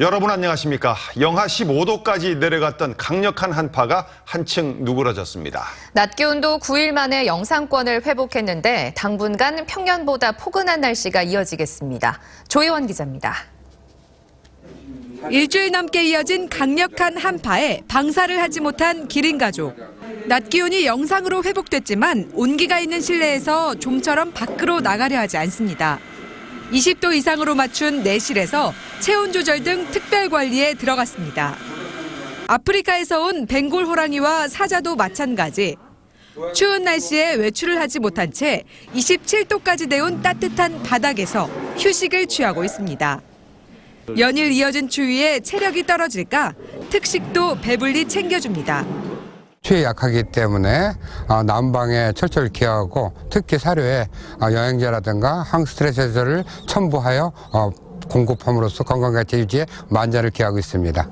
여러분 안녕하십니까? 영하 15도까지 내려갔던 강력한 한파가 한층 누그러졌습니다. 낮 기온도 9일 만에 영상권을 회복했는데 당분간 평년보다 포근한 날씨가 이어지겠습니다. 조혜원 기자입니다. 일주일 넘게 이어진 강력한 한파에 방사를 하지 못한 기린 가족. 낮 기온이 영상으로 회복됐지만 온기가 있는 실내에서 좀처럼 밖으로 나가려 하지 않습니다. 20도 이상으로 맞춘 내실에서 체온 조절 등 특별 관리에 들어갔습니다. 아프리카에서 온 벵골 호랑이와 사자도 마찬가지. 추운 날씨에 외출을 하지 못한 채 27도까지 데운 따뜻한 바닥에서 휴식을 취하고 있습니다. 연일 이어진 추위에 체력이 떨어질까 특식도 배불리 챙겨줍니다. 추위에 약하기 때문에 어, 난방에 철저히 기하고 특히 사료에 어, 영양제라든가 항스트레스 해소를 첨부하여 어, 공급함으로써 건강가치 유지에 만전을 기하고 있습니다.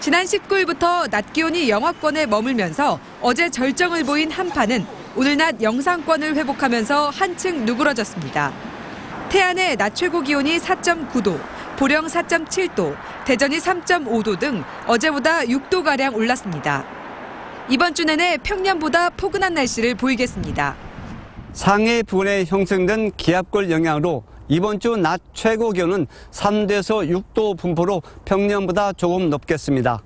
지난 19일부터 낮 기온이 영하권에 머물면서 어제 절정을 보인 한파는 오늘 낮 영상권을 회복하면서 한층 누그러졌습니다. 태안의 낮 최고 기온이 4.9도, 보령 4.7도, 대전이 3.5도 등 어제보다 6도가량 올랐습니다. 이번 주 내내 평년보다 포근한 날씨를 보이겠습니다. 상해 부근에 형성된 기압골 영향으로 이번 주 낮 최고 기온은 3도에서 6도 분포로 평년보다 조금 높겠습니다.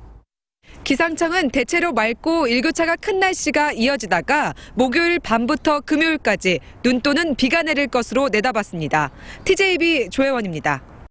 기상청은 대체로 맑고 일교차가 큰 날씨가 이어지다가 목요일 밤부터 금요일까지 눈 또는 비가 내릴 것으로 내다봤습니다. TJB 조혜원입니다.